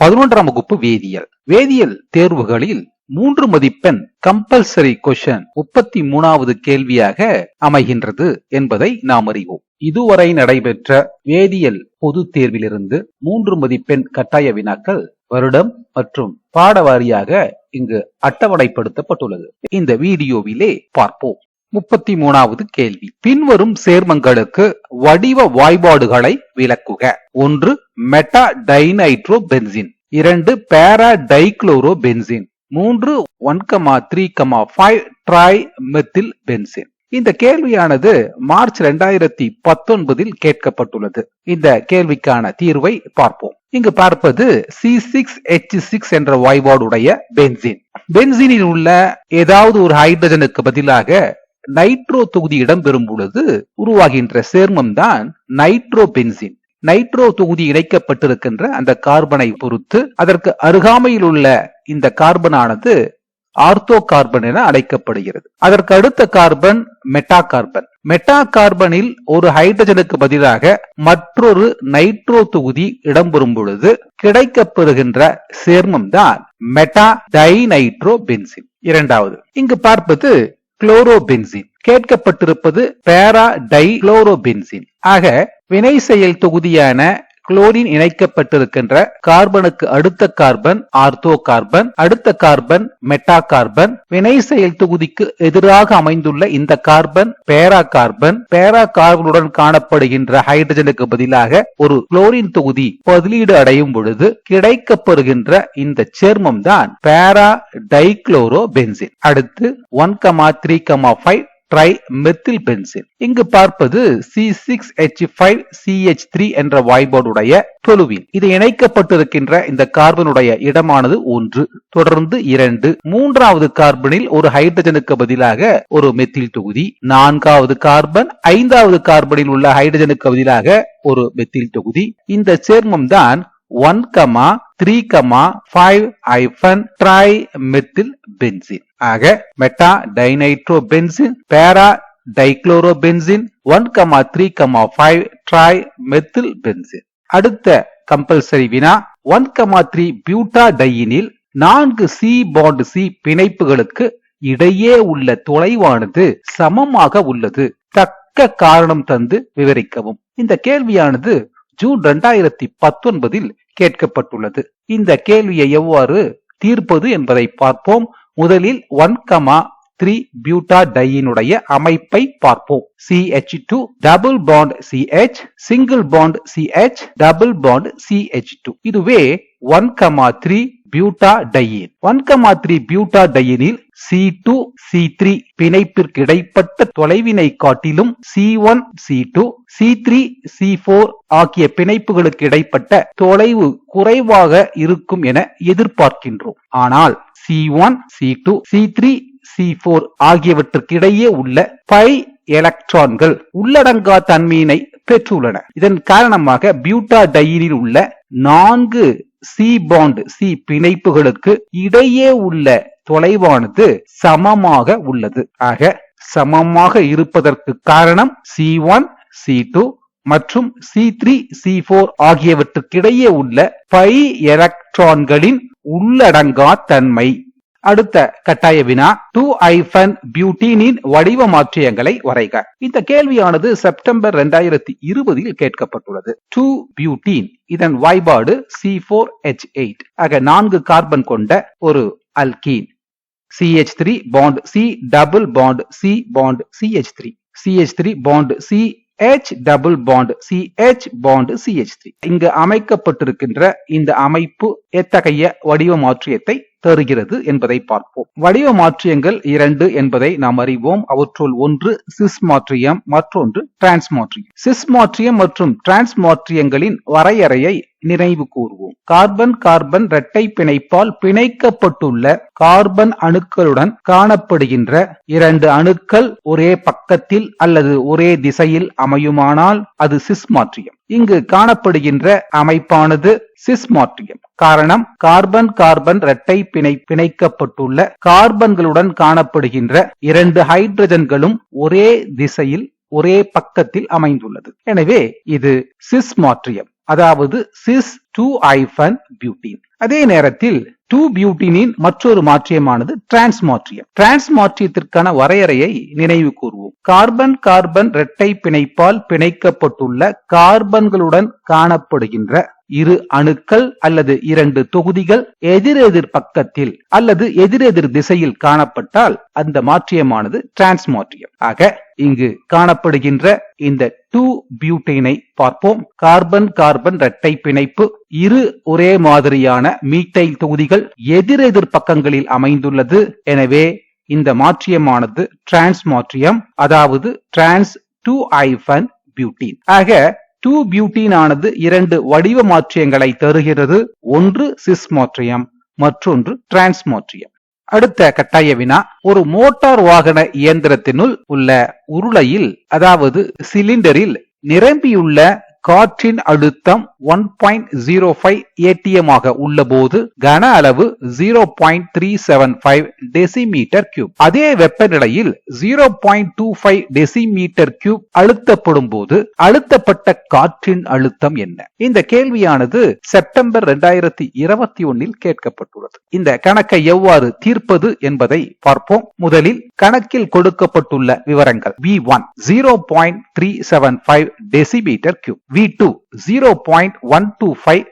பதினொன்றாம் வகுப்பு வேதியியல். வேதியியல் தேர்வுகளில் மூன்று மதிப்பெண் கம்பல்சரி கொஷன் முப்பத்தி மூணாவது கேள்வியாக அமைகின்றது என்பதை நாம் அறிவோம். இதுவரை நடைபெற்ற வேதியியல் பொது தேர்விலிருந்து மூன்று மதிப்பெண் கட்டாய வினாக்கள் வருடம் மற்றும் பாடவாரியாக இங்கு அட்டவணைப்படுத்தப்பட்டுள்ளது. இந்த வீடியோவிலே பார்ப்போம். முப்பத்தி மூணாவது கேள்வி. பின்வரும் சேர்மங்களுக்கு வடிவ வாய்பாடுகளை விளக்குக. ஒன்று மெட்டா டைநைட்ரோ பென்சின் இரண்டு பேரா டைக்ளோரோ பென்சின் மூன்று one comma three comma five trimethylbenzene இந்த கேள்வியானது மார்ச் ரெண்டாயிரத்தி பத்தொன்பதில் கேட்கப்பட்டுள்ளது. இந்த கேள்விக்கான தீர்வை பார்ப்போம். இங்கு பார்ப்பது சி சிக்ஸ் எச் சிக்ஸ் என்ற வாய்பாடுடைய பென்சின் பென்சினில் உள்ள ஏதாவது ஒரு ஹைட்ரஜனுக்கு பதிலாக நைட்ரோ தொகுதி இடம்பெறும் பொழுது உருவாகின்ற சேர்மம் தான் நைட்ரோ பென்சின் நைட்ரோ தொகுதி இணைக்கப்பட்டிருக்கின்ற அந்த கார்பனை பொறுத்து அதற்கு அருகாமையில் உள்ள இந்த கார்பனானது ஆர்த்தோ கார்பன் என அழைக்கப்படுகிறது. அதற்கு அடுத்த கார்பன் மெட்டா கார்பன் மெட்டா கார்பனில் ஒரு ஹைட்ரஜனுக்கு பதிலாக மற்றொரு நைட்ரோ தொகுதி இடம்பெறும் பொழுது கிடைக்கப்பெறுகின்ற சேர்மம் தான் மெட்டா டைநைட்ரோ பென்சின் இரண்டாவது இங்கு பார்ப்பது குளோரோபென்சின். கேட்கப்பட்டிருப்பது பேரா டை குளோரோபென்சின் ஆக வினை செயல் தொகுதியான குளோரின் இணைக்கப்பட்டிருக்கின்ற கார்பனுக்கு அடுத்த கார்பன் ஆர்த்தோ கார்பன் அடுத்த கார்பன் மெட்டா கார்பன் வினை செயல் தொகுதிக்கு எதிராக அமைந்துள்ள இந்த கார்பன் பேரா கார்பன் பேரா கார்பனுடன் காணப்படுகின்ற ஹைட்ரஜனுக்கு பதிலாக ஒரு குளோரின் தொகுதி பதிலீடு அடையும் பொழுது கிடைக்கப்பெறுகின்ற இந்த சேர்மம் தான் பேரா டைக்ளோரோ பென்சின் அடுத்து one comma three comma five trimethylbenzene இங்கு பார்ப்பது C six H five CH three என்ற வாய்பாடுடைய தொழுவின் இது இணைக்கப்பட்டிருக்கின்ற இந்த கார்பனுடைய இடமானது ஒன்று தொடர்ந்து இரண்டு. மூன்றாவது கார்பனில் ஒரு ஹைட்ரஜனுக்கு பதிலாக ஒரு மெத்தில் தொகுதி. நான்காவது கார்பன் ஐந்தாவது கார்பனில் உள்ள ஹைட்ரஜனுக்கு பதிலாக ஒரு மெத்தில் தொகுதி. இந்த சேர்மம் தான் one comma three comma five hyphen trimethylbenzene ஆக meta dinitrobenzene para dichlorobenzene one comma three comma five trimethylbenzene அடுத்த கம்பல்சரி வினா ஒன் கமா த்ரீ பியூட்டா டையினில் நான்கு சி பாண்ட் சி பிணைப்புகளுக்கு இடையே உள்ள தொலைவானது சமமாக உள்ளது. தக்க காரணம் தந்து விவரிக்கவும். இந்த கேள்வியானது ஜூன் இரண்டாயிரத்தி பத்தொன்பதில் கேட்கப்பட்டுள்ளது. இந்த கேள்வியை எவ்வாறு தீர்ப்பது என்பதை பார்ப்போம். முதலில் ஒன் கமா த்ரீ பியூட்டா டையினுடைய அமைப்பை பார்ப்போம். CH two double bond CH single bond CH double bond CH two இதுவே one comma three butadiene. One comma three பியூட்டா டையினில் சி டூ சி த்ரீ பிணைப்பிற்கு இடைப்பட்ட தொலைவினை காட்டிலும் C one C two C three C four ஆகிய பிணைப்புகளுக்கு இடைப்பட்ட தொலைவு குறைவாக இருக்கும் என எதிர்பார்க்கின்றோம். ஆனால் C one C two C three C four ஆகியவற்றுக்கு இடையே உள்ள பை எலக்ட்ரான்கள் உள்ளடங்கா தன்மையினை பெற்றுள்ளன. இதன் காரணமாக பியூட்டா டையினில் உள்ள நான்கு சி பாண்ட் சி பிணைப்புகளுக்கு இடையே உள்ள தொலைவானது சமமாக உள்ளது. ஆக சமமாக இருப்பதற்கு காரணம் சி ஒன் சி டூ மற்றும் சி த்ரீ சி போர் ஆகியவற்றுக்கிடையே உள்ள பை எலக்ட்ரான்களின் உள்ளடங்கா தன்மை. அடுத்த கட்டாய வினா. டூ ஐஃபன் பியூட்டீனின் வடிவ மாற்றியங்களை வரைக. இந்த கேள்வியானது செப்டம்பர் இரண்டாயிரத்தி இருபதில் கேட்கப்பட்டுள்ளது டூ பியூட்டீன் இதன் வாய்பாடு சி போர் எச் எயிட் ஆக நான்கு கார்பன் கொண்ட ஒரு alkene. CH three bond C double bond C bond CH three CH three bond C H double bond CH H bond இங்கு அமைக்கப்பட்டிருக்கின்ற இந்த அமைப்பு எத்தகைய வடிவ மாற்றியத்தை தருகிறது என்பதை பார்ப்போம். வடிவ மாற்றியங்கள் இரண்டு என்பதை நாம் அறிவோம். அவற்றுள் ஒன்று சிஸ் மாற்றியம் மற்றொன்று டிரான்ஸ் மாற்றியம் சிஸ் மாற்றியம் மற்றும் டிரான்ஸ் மாற்றியங்களின் வரையறையை நினைவு கூறுவோம். கார்பன் கார்பன் இரட்டை பிணைப்பால் பிணைக்கப்பட்டுள்ள கார்பன் அணுக்களுடன் காணப்படுகின்ற இரண்டு அணுக்கள் ஒரே பக்கத்தில் அல்லது ஒரே திசையில் அமையுமானால் அது சிஸ் மாற்றியம் இங்கு காணப்படுகின்ற அமைப்பானது சிஸ் மாற்றியம் காரணம் கார்பன் கார்பன் இரட்டை பிணை பிணைக்கப்பட்டுள்ள கார்பன்களுடன் காணப்படுகின்ற இரண்டு ஹைட்ரஜன்களும் ஒரே திசையில் ஒரே பக்கத்தில் அமைந்துள்ளது. எனவே இது சிஸ் மாற்றியம் அதாவது சிஸ் டூ ஐஃபன் பியூட்டின் அதே நேரத்தில் டூ பியூட்டினின் மற்றொரு மாற்றியமானது டிரான்ஸ்மாற்றியம் டிரான்ஸ்மாற்றியத்திற்கான வரையறையை நினைவு கூறுவோம் கார்பன் கார்பன் இரட்டை பிணைப்பால் பிணைக்கப்பட்டுள்ள கார்பன்களுடன் காணப்படுகின்ற இரு அணுக்கள் அல்லது இரண்டு தொகுதிகள் எதிரெதிர் பக்கத்தில் அல்லது எதிரெதிர் திசையில் காணப்பட்டால் அந்த மாற்றியமானது டிரான்ஸ் மாற்றியம் ஆக இங்கு காணப்படுகின்ற இந்த டூ பியூட்டைனை பார்ப்போம். கார்பன் கார்பன் இரட்டை பிணைப்பு. இரு ஒரே மாதிரியான மீட்டைல் தொகுதிகள் எதிரெதிர் பக்கங்களில் அமைந்துள்ளது. எனவே இந்த மாற்றியமானது டிரான்ஸ் மாற்றியம் அதாவது டிரான்ஸ் டூ ஐஃபன் பியூட்டின் ஆக டூ பியூட்டீனானது ஆனது இரண்டு வடிவ மாற்றியங்களை தருகிறது. ஒன்று சிஸ் மாற்றியம் மற்றொன்று டிரான்ஸ் மாற்றியம் அடுத்த கட்டாய வினா ஒரு மோட்டார் வாகன இயந்திரத்தினுள் உள்ள உருளையில் அதாவது சிலிண்டரில் நிரம்பியுள்ள காற்றின் அழுத்தம் one point zero five ATM ஆக உள்ள போது கன அளவு zero point three seven five decimetre cube அதே வெப்பநிலையில் zero point two five decimetre cube அழுத்தப்படும் போது அழுத்தப்பட்ட காற்றின் அழுத்தம் என்ன? இந்த கேள்வியானது செப்டம்பர் இரண்டாயிரத்தி இருபத்தி ஒன்னில் கேட்கப்பட்டுள்ளது. இந்த கணக்கை எவ்வாறு தீர்ப்பது என்பதை பார்ப்போம். முதலில் கணக்கில் கொடுக்கப்பட்டுள்ள விவரங்கள் V one zero point three seven five decimetre cube V two zero point one two five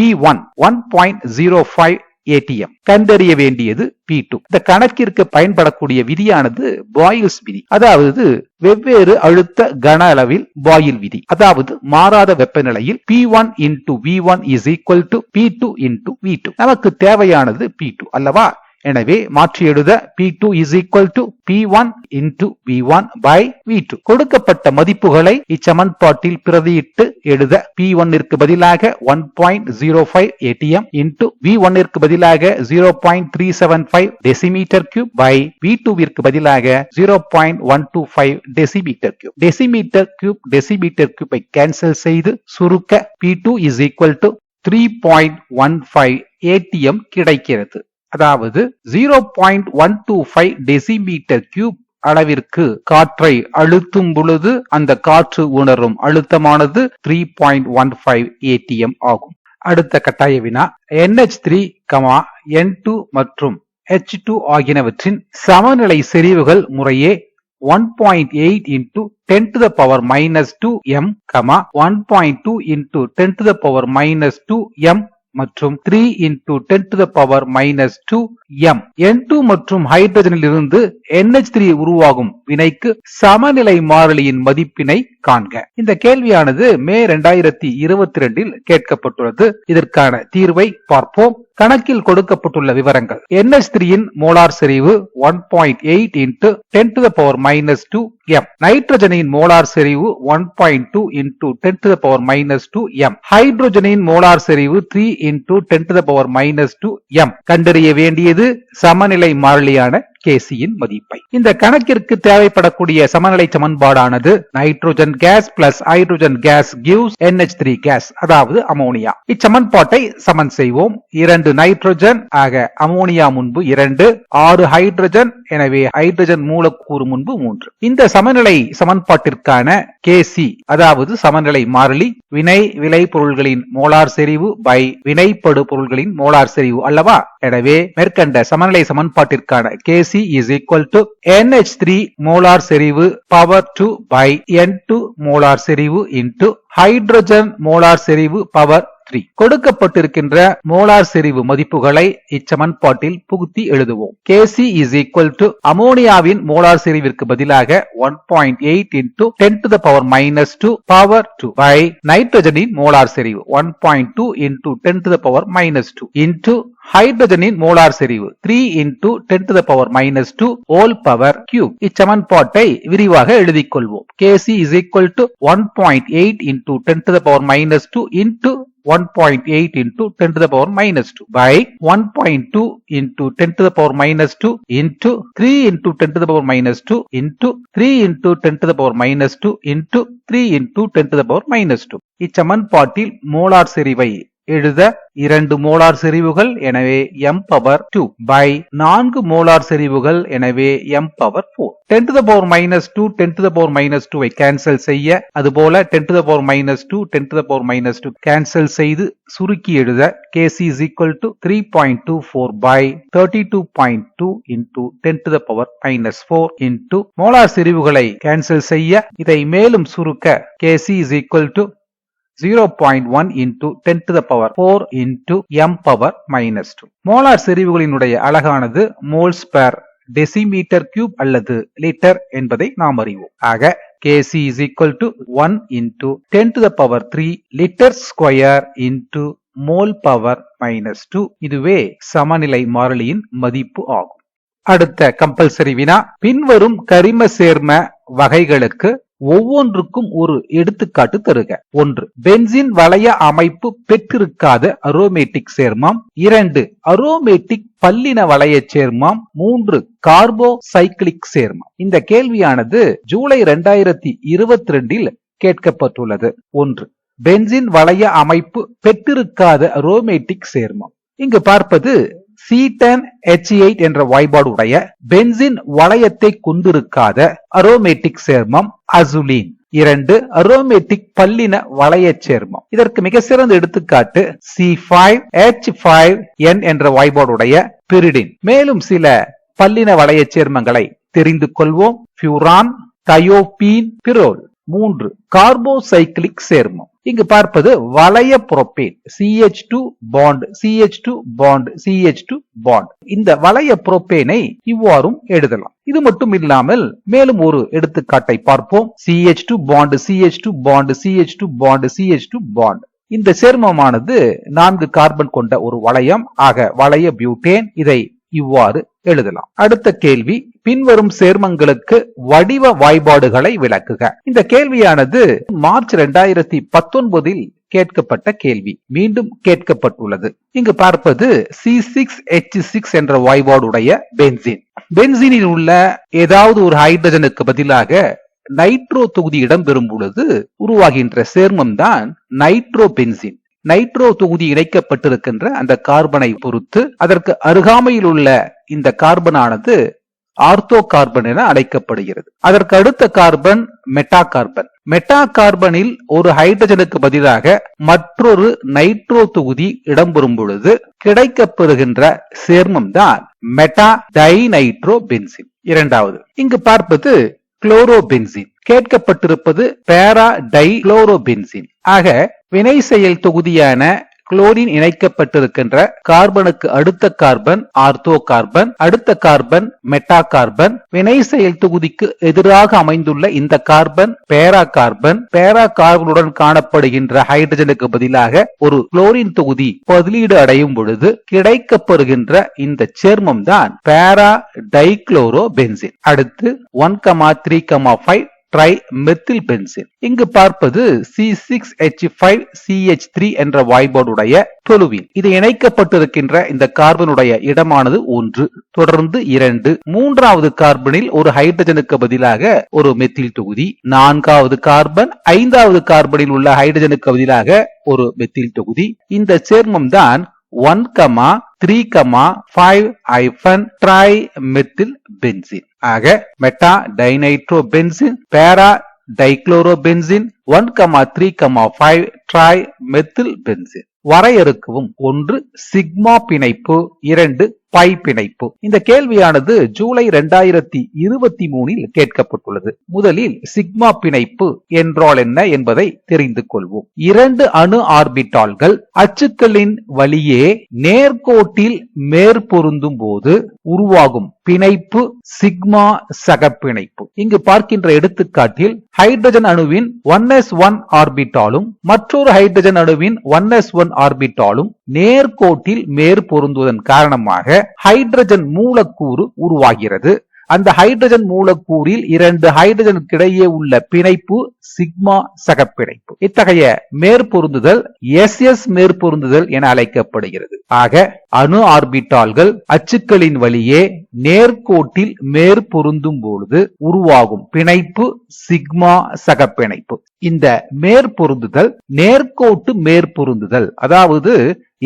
P one one point zero five ATM கண்டறிய வேண்டியது பி டூ இந்த கணக்கிற்கு பயன்படக்கூடிய விதியானது பாயில்ஸ் விதி. அதாவது வெவ்வேறு அழுத்த கன அளவில் பாயில் விதி. அதாவது மாறாத வெப்பநிலையில் P one into V one is equal to P two into V two நமக்கு தேவையானது பி டூ அல்லவா? எனவே மாற்றி எழுத P two is equal to P one into V one by V two கொடுக்கப்பட்ட மதிப்புகளை இச்சமன்பாட்டில் பிரதியிட்டு எழுத பி ஒன்னிற்கு பதிலாக one point zero five ATM into V ஒன்னிற்கு பதிலாக zero point three seven five decimetre cube by V டூவிற்கு பதிலாக zero point one two five decimetre cube decimetre cube decimetre கியூப்பை cancel செய்து சுருக்க P two is equal to three point one five ATM கிடைக்கிறது. அதாவது zero point one two five decimetre cube அளவிற்கு காற்றை அழுத்தும் பொழுது அந்த காற்று உணரும். அழுத்தமானது three point one five ATM ஆகும். அடுத்த கட்டாய வினா NH three comma N two மற்றும் ஹெச் டூ ஆகியனவற்றின் சமநிலை செறிவுகள் முறையே one point eight into ten to the power minus two M comma one point two into ten to the power minus two M மற்றும் three into ten to the power minus two M N two மற்றும் ஹைட்ரஜனில் இருந்து NH3 three உருவாகும் வினைக்கு சமநிலை மாறிலியின் மதிப்பினை காண்க. இந்த கேள்வியானது மே இரண்டாயிரத்தி இருபத்தி ரெண்டில் கேட்கப்பட்டுள்ளது. இதற்கான தீர்வை பார்ப்போம். கணக்கில் கொடுக்கப்பட்டுள்ள விவரங்கள். என்எஸ் த்ரீயின் மோலார் செறிவு one point eight into ten to the power minus two M நைட்ரஜனின் molar செறிவு one point two into ten to the power minus two M ஹைட்ரோஜனின் molar செறிவு three into ten to the power minus two M கண்டறிய வேண்டியது சமநிலை மாறிலியான கேசியின் மதிப்பை. இந்த கணக்கிற்கு தேவைப்படக்கூடிய சமநிலை சமன்பாடானது nitrogen gas plus hydrogen gas gives NH three gas அதாவது அமோனியா. இச்சமன்பாட்டை சமன் செய்வோம். இரண்டு நைட்ரோஜன் ஆக அமோனியா முன்பு இரண்டு ஆறு ஹைட்ரஜன் எனவே ஹைட்ரஜன் மூலக்கூறு முன்பு மூன்று. இந்த சமநிலை சமன்பாட்டிற்கான கேசி அதாவது சமநிலை மாறிலி வினை விளை பொருள்களின் மோலார் செறிவு பை வினைப்படு பொருள்களின் மோலார் செறிவு அல்லவா? எனவே மேற்கண்ட சமநிலை சமன்பாட்டிற்கான KC is equal to NH3 three molar செறிவு power two by N two molar செறிவு இன்டு ஹைட்ரஜன் மோலார் செறிவு பவர் த்ரீ கொடுக்கப்பட்டிருக்கின்ற மோலார் செறிவு மதிப்புகளை இச்சமன்பாட்டில் புகுத்தி எழுதுவோம். கேசி இஸ் ஈக்குவல் டு அமோனியாவின் மோலார் செறிவிற்கு பதிலாக one point eight into ten to the power minus two power two by நைட்ரஜனின் molar செறிவு. One point two into ten to the power minus two into ஹைட்ரஜனின் molar செறிவு. Three into ten to the power minus two whole power cube இச்சமன்பாட்டை விரிவாக எழுதிக் கொள்வோம். KC is equal to one point eight into ten to the power minus two into 1.8 into 10 to the power minus 2 by 1.2 into 10 to the power minus 2 into 3 into 10 to the power minus 2 into 3 into 10 to the power minus 2 into 3 into 10 to the power minus 2 இச்சமன்பாட்டில் molar செறிவை எழுத இரண்டு molar செறிவுகள் எனவே M power two by நான்கு molar செறிவுகள் எனவே M power four ten to the power minus two ten to the power minus டூவை கேன்சல் செய்ய அதுபோல ten to the power minus two ten to the power minus two cancel செய்து சுருக்கி எழுத kc is equal to 3.24 by 32.2 into 10 to the power minus 4 into molar செறிவுகளை cancel செய்ய இதை மேலும் சுருக்க KC is equal to 0.1 into 10 to the power 4 into m power minus 2. Molar செறிவுகளினுடைய அழகானது moles per decimetre cube அல்லது litre என்பதை நாம் அறிவோம். ஆக kc is equal to 1 into 10 to the power 3 litre square into mole power minus two இதுவே சமநிலை மாறிலியின் மதிப்பு ஆகும். அடுத்த கம்பல்சரி வினா பின்வரும் கரிம சேர்ம வகைகளுக்கு ஒவ்வொன்றுக்கும் ஒரு எடுத்துக்காட்டு தருக. ஒன்று பென்சின் வளைய அமைப்பு பெற்றிருக்காத அரோமேட்டிக் சேர்மம். இரண்டு அரோமேட்டிக் பல்லின வளைய சேர்மம். மூன்று கார்போ சைக்கிளிக் சேர்மம். இந்த கேள்வியானது ஜூலை இரண்டாயிரத்தி இருபத்தி ரெண்டில் கேட்கப்பட்டுள்ளது. ஒன்று பென்சின் வளைய அமைப்பு பெற்றிருக்காத அரோமேட்டிக் சேர்மம். இங்கு பார்ப்பது சீட்டன் எச் எயிட் என்ற வாய்பாடு உடைய பென்சின் வளையத்தை கொண்டிருக்காத அரோமேட்டிக் சேர்மம் அசுலின். இரண்டு அரோமேட்டிக் பல்லின வளைய சேர்மம். இதற்கு மிக சிறந்த எடுத்துக்காட்டு C five H five N என்ற வாய்பாடுடைய பிரிடின் மேலும் சில பல்லின வளைய சேர்மங்களை தெரிந்து கொள்வோம். பியூரான் தயோபீன் பிரோல் மூன்று கார்போசைக்ளிக் சேர்மம். இங்கு பார்ப்பது வளைய propane CH two bond CH two bond CH two bond இந்த வளைய புரோப்பேனை இவ்வாறும் எழுதலாம். இது மட்டும் இல்லாமல் மேலும் ஒரு எடுத்துக்காட்டை பார்ப்போம். CH two bond CH two bond CH two bond CH two bond இந்த சேர்மமானது நான்கு கார்பன் கொண்ட ஒரு வளையம். ஆக வளைய பியூட்டேன் இதை இவ்வாறு எழுதலாம். அடுத்த கேள்வி பின்வரும் சேர்மங்களுக்கு வடிவ வாய்பாடுகளை விளக்குக. இந்த கேள்வியானது மார்ச் இரண்டாயிரத்தி பத்தொன்பதில் கேட்கப்பட்ட கேள்வி. மீண்டும் கேட்கப்பட்டுள்ளது. இங்கு பார்ப்பது சி சிக்ஸ் எச் சிக்ஸ் என்ற வாய்பாடுடைய பென்சின். பென்சினில் உள்ள ஏதாவது ஒரு ஹைட்ரஜனுக்கு பதிலாக நைட்ரோ தொகுதி இடம்பெறும் பொழுது உருவாகின்ற சேர்மம் தான் நைட்ரோ பென்சின் நைட்ரோ தொகுதி இணைக்கப்பட்டிருக்கின்ற அந்த கார்பனை பொறுத்து அதற்கு அருகாமையில் உள்ள இந்த கார்பனானது ஆர்த்தோ கார்பன் என அழைக்கப்படுகிறது. அதற்கு அடுத்த கார்பன் மெட்டா கார்பன் மெட்டா கார்பனில் ஒரு ஹைட்ரஜனுக்கு பதிலாக மற்றொரு நைட்ரோ தொகுதி இடம்பெறும் பொழுது கிடைக்கப்பெறுகின்ற சேர்மம் தான் மெட்டா டைநைட்ரோ பென்சின் இரண்டாவது இங்கு பார்ப்பது குளோரோபென்சின். கேட்கப்பட்டிருப்பது பேரா டை குளோரோபென்சின் ஆக வினை செயல் தொகுதியான குளோரின் இணைக்கப்பட்டிருக்கின்ற கார்பனுக்கு அடுத்த கார்பன் ஆர்த்தோ கார்பன் அடுத்த கார்பன் மெட்டா கார்பன் வினை செயல் தொகுதிக்கு எதிராக அமைந்துள்ள இந்த கார்பன் பேரா கார்பன் பேரா கார்பனுடன் காணப்படுகின்ற ஹைட்ரஜனுக்கு பதிலாக ஒரு குளோரின் தொகுதி பதிலீடு அடையும் பொழுது கிடைக்கப்பெறுகின்ற இந்த சேர்மம் தான் பேரா டைக்ளோரோ பென்சின் அடுத்து one comma three comma five tri methyl benzene இங்கு பார்ப்பது C six H five H three என்ற வாய்பாடுடைய தொழுவின் இது இணைக்கப்பட்டிருக்கின்ற இந்த கார்பனுடைய இடமானது ஒன்று தொடர்ந்து இரண்டு. மூன்றாவது கார்பனில் ஒரு ஹைட்ரஜனுக்கு பதிலாக ஒரு மெத்தில் தொகுதி. நான்காவது கார்பன் ஐந்தாவது கார்பனில் உள்ள ஹைட்ரஜனுக்கு பதிலாக ஒரு மெத்தில் தொகுதி. இந்த சேர்மம் தான் one comma three comma five hyphen tri methyl benzene ஆக meta dinitro benzene para dichloro benzene one comma three comma five tri methyl benzene வரையறுக்கவும் ஒன்று சிக்மா பிணைப்பு இரண்டு பை பிணைப்பு இந்த கேள்வியானது ஜூலை இரண்டாயிரத்தி இருபத்தி மூணில் கேட்கப்பட்டுள்ளது. முதலில் சிக்மா பிணைப்பு என்றால் என்ன என்பதை தெரிந்து கொள்வோம். இரண்டு அணு ஆர்பிட்டால்கள் அச்சுக்களின் வழியே நேர்கோட்டில் மேற்பொருந்தும் போது உருவாகும் பிணைப்பு சிக்மா சகப்பிணைப்பு. இங்கு பார்க்கின்ற எடுத்துக்காட்டில் ஹைட்ரஜன் அணுவின் ஒன் எஸ் ஒன் ஆர்பிட்டாலும் மற்றொரு ஹைட்ரஜன் அணுவின் ஒன் எஸ் ஒன் ஆர்பிட்டாலும் நேர்கோட்டில் மேற்பொருந்துவதன் காரணமாக ஹைட்ரஜன் மூலக்கூறு உருவாகிறது. அந்த ஹைட்ரஜன் மூலக்கூறில் இரண்டு ஹைட்ரஜனுக்கு இடையே உள்ள பிணைப்பு சிக்மா சகப்பிணைப்பு. இத்தகைய மேற்பொருந்துதல் எஸ் எஸ் மேற்பொருந்துதல் என அழைக்கப்படுகிறது. ஆக அணு ஆர்பிட்டால்கள் அச்சுக்களின் வழியே நேர்கோட்டில் மேற்பொருந்தும் பொழுது உருவாகும் பிணைப்பு சிக்மா சகப்பிணைப்பு. இந்த மேற்பொருந்துதல் நேர்கோட்டு மேற்பொருந்துதல் அதாவது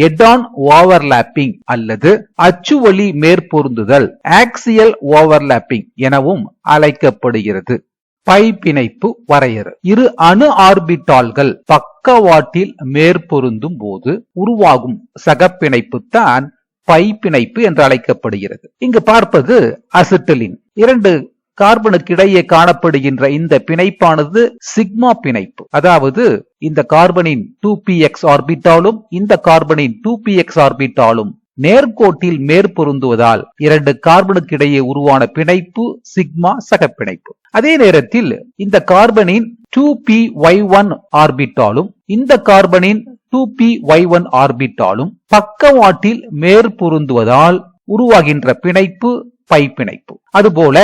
எடான் ஓவர்லாப்பிங் அல்லது அச்சுவலி மேற்பொருந்துதல் ஆக்சியல் ஓவர்லாப்பிங் எனவும் அழைக்கப்படுகிறது. பை பிணைப்பு வரையறு. இரு அணு ஆர்பிட்டால்கள் பக்கவாட்டில் மேற்பொருந்தும் போது உருவாகும் சகப்பிணைப்பு தான் பை பிணைப்பு என்று அழைக்கப்படுகிறது. இங்கு பார்ப்பது அசிட்டிலின். இரண்டு கார்பனுக்கு இடையே காணப்படுகின்ற இந்த பிணைப்பானது சிக்மா பிணைப்பு. அதாவது இந்த கார்பனின் டூ பி எக்ஸ் ஆர்பிட்டாலும் இந்த கார்பனின் டூ பி எக்ஸ் ஆர்பிட்டாலும் நேர்கோட்டில் மேற்பொருந்துவதால் இரண்டு கார்பனுக்கு இடையே உருவான பிணைப்பு சிக்மா சகப்பிணைப்பு. அதே நேரத்தில் இந்த கார்பனின் டூ பி ஒய் ஒன் ஆர்பிட்டாலும் இந்த கார்பனின் டூ பி ஒய் ஒன் ஆர்பிட்டாலும் பக்கவாட்டில் மேற்பொருந்துவதால் உருவாகின்ற பிணைப்பு பை பிணைப்பு. அதுபோல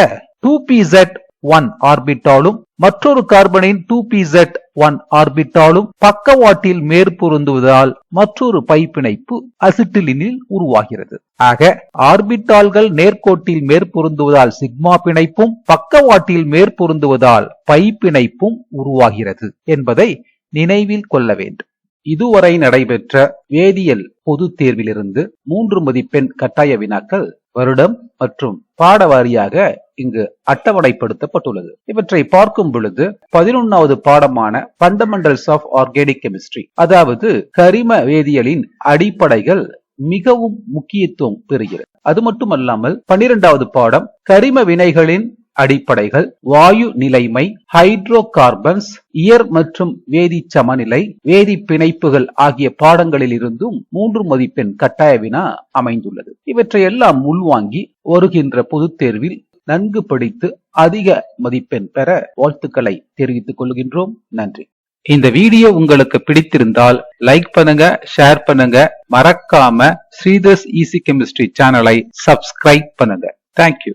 டூ பி ஜெட் ஒன் ஆர்பிட்டாலும் மற்றொரு கார்பனின் டூ பி ஜெட் ஒன் ஆர்பிட்டாலும் பக்கவாட்டில் மேற்பொருந்துவதால் மற்றொரு பை பிணைப்பு அசிட்டிலினில் உருவாகிறது ஆக ஆர்பிட்டால்கள் நேர்கோட்டில் மேற்பொருந்துவதால் சிக்மா பிணைப்பும் பக்கவாட்டில் மேற்பொருந்துவதால் பை பிணைப்பும் உருவாகிறது என்பதை நினைவில் கொள்ள வேண்டும். இதுவரை நடைபெற்ற வேதியியல் பொது தேர்விலிருந்து மூன்று மதிப்பெண் கட்டாய வினாக்கள் வருடம் மற்றும் பாட வாரியாக இங்கு அட்டவணைப்படுத்தப்பட்டுள்ளது. இவற்றை பார்க்கும் பொழுது பதினொன்னாவது பாடமான பண்டமெண்டல்ஸ் ஆஃப் ஆர்கானிக் கெமிஸ்ட்ரி அதாவது கரிம வேதியியலின் அடிப்படைகள் மிகவும் முக்கியத்துவம் பெறுகிறது. அது மட்டுமல்லாமல் பனிரெண்டாவது பாடம் கரிம வினைகளின் அடிப்படைகள் வாயு நிலைமை ஹைட்ரோ கார்பன்ஸ் இயர் மற்றும் வேதி சமநிலை வேதி பிணைப்புகள் ஆகிய பாடங்களில் இருந்தும் மூன்று மதிப்பெண் கட்டாய வினா அமைந்துள்ளது இவற்றையெல்லாம் உள்வாங்கி வருகின்ற பொதுத் தேர்வில் நன்கு படித்து அதிக மதிப்பெண் பெற வாழ்த்துக்களை தெரிவித்துக் கொள்கின்றோம். நன்றி. இந்த வீடியோ உங்களுக்கு பிடித்திருந்தால் லைக் பண்ணுங்க ஷேர் பண்ணுங்க. மறக்காம ஸ்ரீதர்ஸ் ஈசி கெமிஸ்ட்ரி சேனலை சப்ஸ்கிரைப் பண்ணுங்க. Thank you